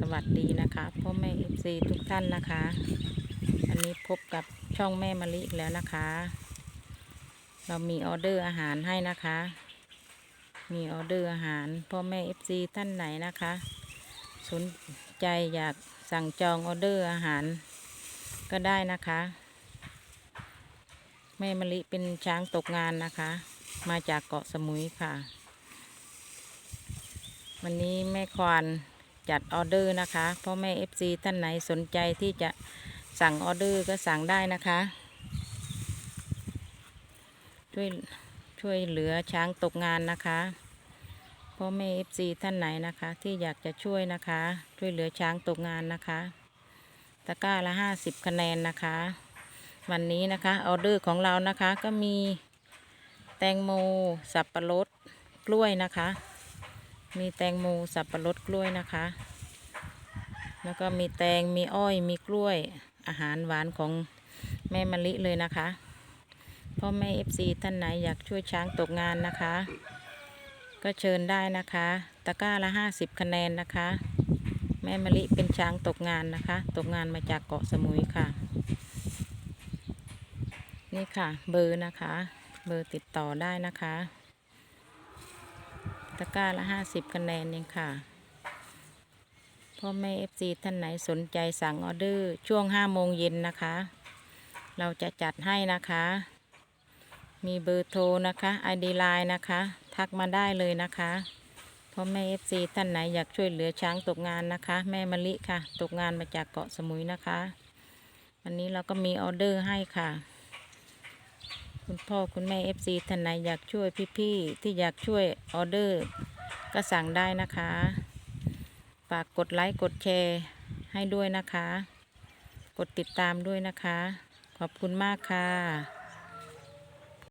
สวัสดีนะคะพ่อแม่เอฟซีทุกท่านนะคะ อันนี้พบกับช่องแม่มะลิอีกแล้วนะคะ เรามีออเดอร์อาหารให้นะคะ มีออเดอร์อาหารพ่อแม่เอฟซีท่านไหนนะคะ สนใจอยากสั่งจองออเดอร์อาหารก็ได้นะคะ แม่มะลิเป็นช้างตกงานนะคะ มาจากเกาะสมุยค่ะ วันนี้แม่ควาน จัดออเดอร์นะคะพ่อแม่ FC ท่านไหนสนใจที่จะสั่งออเดอร์ก็สั่งได้นะคะ ช่วยช่วยเหลือช้างตกงานนะคะพ่อแม่ FC ท่านไหนนะคะ ที่อยากจะช่วยนะคะ ช่วยเหลือช้างตกงานนะคะตะกร้าละ50คะแนนนะคะ วันนี้นะคะออเดอร์ของเรานะคะก็มีแตงโม สับปะรดกล้วยนะคะ มีแตงโมสับปะรดกล้วยนะคะ แล้วก็มีแตงมีอ้อยมีกล้วยอาหารหวานของแม่มะลิเลยนะคะพ่อแม่เอฟซีท่านไหนอยากช่วยช้างตกงานนะคะ ก็เชิญได้นะคะ ตะกร้าละห้าสิบคะแนนนะคะ แม่มะลิเป็นช้างตกงานนะคะ ตกงานมาจากเกาะสมุยค่ะ นี่ค่ะ เบอร์นะคะ เบอร์ติดต่อได้นะคะ ตะกร้าละห้าสิบคะแนนเองค่ะพ่อแม่เอฟซีท่านไหนสนใจสั่งออเดอร์ช่วงห้าโมงเย็นนะคะ เราจะจัดให้นะคะ มีเบอร์โทรนะคะไอดีไลน์นะคะ ทักมาได้เลยนะคะพ่อแม่เอฟซีท่านไหนอยากช่วยเหลือช้างตกงานนะคะ แม่มะลิค่ะ ตกงานมาจากเกาะสมุยนะคะ วันนี้เราก็มีออเดอร์ให้ค่ะ คุณพ่อคุณแม่เอฟซีท่านไหนอยากช่วยพี่ๆที่อยากช่วยออเดอร์ ก็สั่งได้นะคะ ฝากกดไลค์กดแชร์ให้ด้วยนะคะ กดติดตามด้วยนะคะ ขอบคุณมากค่ะ